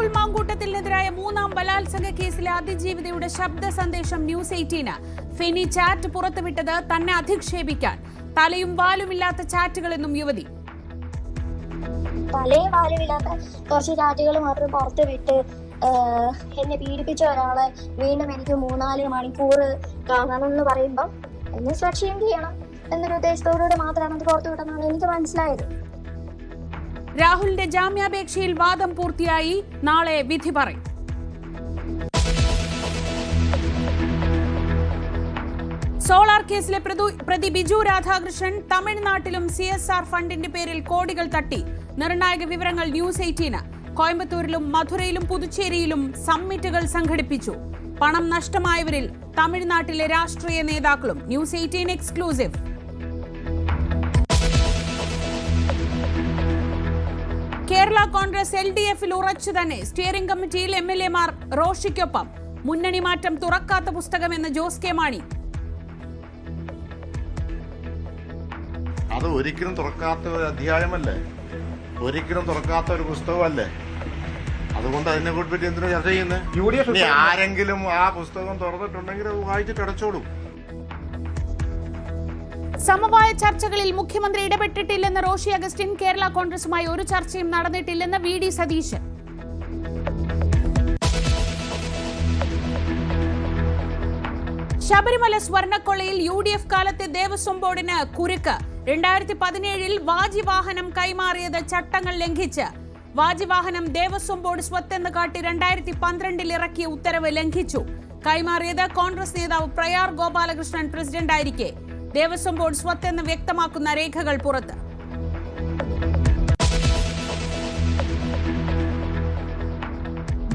രാഹുൽ മാങ്കൂട്ടത്തിനെതിരായ മൂന്നാം ബലാത്സംഗ കേസിലെ അതിജീവിതയുടെ ശബ്ദ സന്ദേശം ന്യൂസ് എയ്റ്റീന്. ഫെനി ചാറ്റ് പുറത്തുവിട്ടത് തന്നെ അധിക്ഷേപിക്കാൻ. തലയും വാലുമില്ലാത്ത ചാറ്റുകളെന്നും യുവതി. തലയും വാലുമില്ലാത്ത കുറച്ച് ചാറ്റുകൾ മാത്രം പുറത്ത് വിട്ട് എന്നെ പീഡിപ്പിച്ച ഒരാളെ വീണ്ടും എനിക്ക് മൂന്നാൽ മണിക്കൂർ കാണണം എന്ന് പറയുമ്പം എന്നെ സുരക്ഷയും ചെയ്യണം എന്നൊരു ഉദ്ദേശത്തോടുകൂടി മാത്രമാണ് അത് പുറത്തു വിട്ടെന്നാണ് എനിക്ക് മനസ്സിലായത്. രാഹുലിന്റെ ജാമ്യാപേക്ഷയിൽ വാദം പൂർത്തിയായി. നാളെ വിധി പറയും. സോളാർ കേസിലെ പ്രതി ബിജു രാധാകൃഷ്ണൻ തമിഴ്നാട്ടിലും സി എസ് ആർ ഫണ്ടിന്റെ പേരിൽ കോടികൾ തട്ടി. നിർണായക വിവരങ്ങൾ ന്യൂസ് എയ്റ്റീന്. കോയമ്പത്തൂരിലും മധുരയിലും പുതുച്ചേരിയിലും സമ്മിറ്റുകൾ സംഘടിപ്പിച്ചു. പണം നഷ്ടമായവരിൽ തമിഴ്നാട്ടിലെ രാഷ്ട്രീയ നേതാക്കളും. News eighteen exclusive. Kerala Congress L D എഫിൽ ഉറച്ചു തന്നെ. സ്റ്റിയറിംഗ് കമ്മിറ്റിയിൽ എം എൽ എമാർ റോഷിക്കൊപ്പം. മുന്നണി മാറ്റം തുറക്കാത്ത പുസ്തകമെന്ന് ജോസ് കെ മാണി. അത് ഒരിക്കലും തുറക്കാത്ത ഒരു അധ്യായമല്ലേ? ഒരിക്കലും തുറക്കാത്ത ഒരു പുസ്തകമല്ലേ? അതുകൊണ്ട് അതിനെ പറ്റി എന്തിനാ ചർച്ച ചെയ്യുന്നത് ആരെങ്കിലും ആ പുസ്തകം തുറന്നിട്ടുണ്ടെങ്കിൽ വായിച്ചിട്ട് അടച്ചോളൂ സമവായ ചർച്ചകളിൽ മുഖ്യമന്ത്രി ഇടപെട്ടിട്ടില്ലെന്ന് റോഷി അഗസ്റ്റിൻ കേരള കോൺഗ്രസുമായി ഒരു ചർച്ചയും നടന്നിട്ടില്ലെന്ന് വി ഡി സതീശൻ. ശബരിമല സ്വർണക്കൊള്ളയിൽ യു ഡി എഫ് കാലത്തെ ദേവസ്വം ബോർഡിന് കുരുക്ക്. രണ്ടായിരത്തി പതിനേഴിൽ വാജിവാഹനം കൈമാറിയത് ചട്ടങ്ങൾ ലംഘിച്ച്. വാജിവാഹനം ദേവസ്വം ബോർഡ് സ്വത്തെന്ന് കാട്ടി രണ്ടായിരത്തി പന്ത്രണ്ടിൽ ഇറക്കിയ ഉത്തരവ് ലംഘിച്ചു. കൈമാറിയത് കോൺഗ്രസ് നേതാവ് പ്രയാർ ഗോപാലകൃഷ്ണൻ പ്രസിഡന്റായിരിക്കെ. ദേവസ്വം ബോർഡ് സ്വത്തെന്ന് വ്യക്തമാക്കുന്ന രേഖകൾ പുറത്ത്.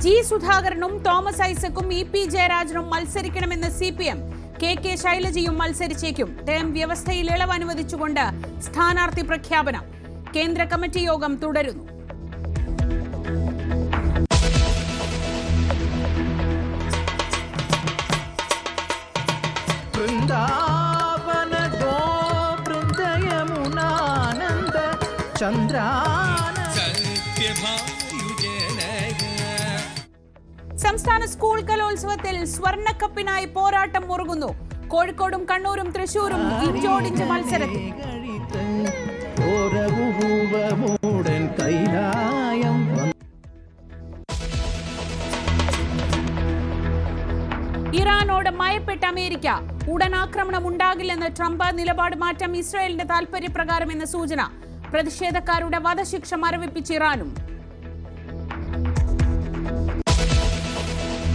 ജി സുധാകരനും തോമസ് ഐസക്കും ഇ പി ജയരാജനും മത്സരിക്കണമെന്ന് C P M K K ശൈലജയും മത്സരിച്ചേക്കും. ടേം വ്യവസ്ഥയിൽ ഇളവ് അനുവദിച്ചുകൊണ്ട് സ്ഥാനാർത്ഥി പ്രഖ്യാപനം. കേന്ദ്ര കമ്മിറ്റി യോഗം തുടരുന്നു. ചന്ദ്രാന. സംസ്ഥാന സ്കൂൾ കലോത്സവത്തിൽ സ്വർണക്കപ്പിനായി പോരാട്ടം മുറുകുന്നു. കോഴിക്കോടും കണ്ണൂരും തൃശൂരും ഇഞ്ചോടിഞ്ച് മത്സരത്തിൽ. ഇറാനോട് മയപ്പെട്ട അമേരിക്ക. ഉടൻ ആക്രമണം ഉണ്ടാകില്ലെന്ന് ട്രംപ് നിലപാട് മാറ്റം ഇസ്രായേലിന്റെ താൽപര്യപ്രകാരമെന്ന സൂചന. പ്രതിഷേധക്കാരുടെ വധശിക്ഷ മരവിപ്പിച്ച് ഇറാനും.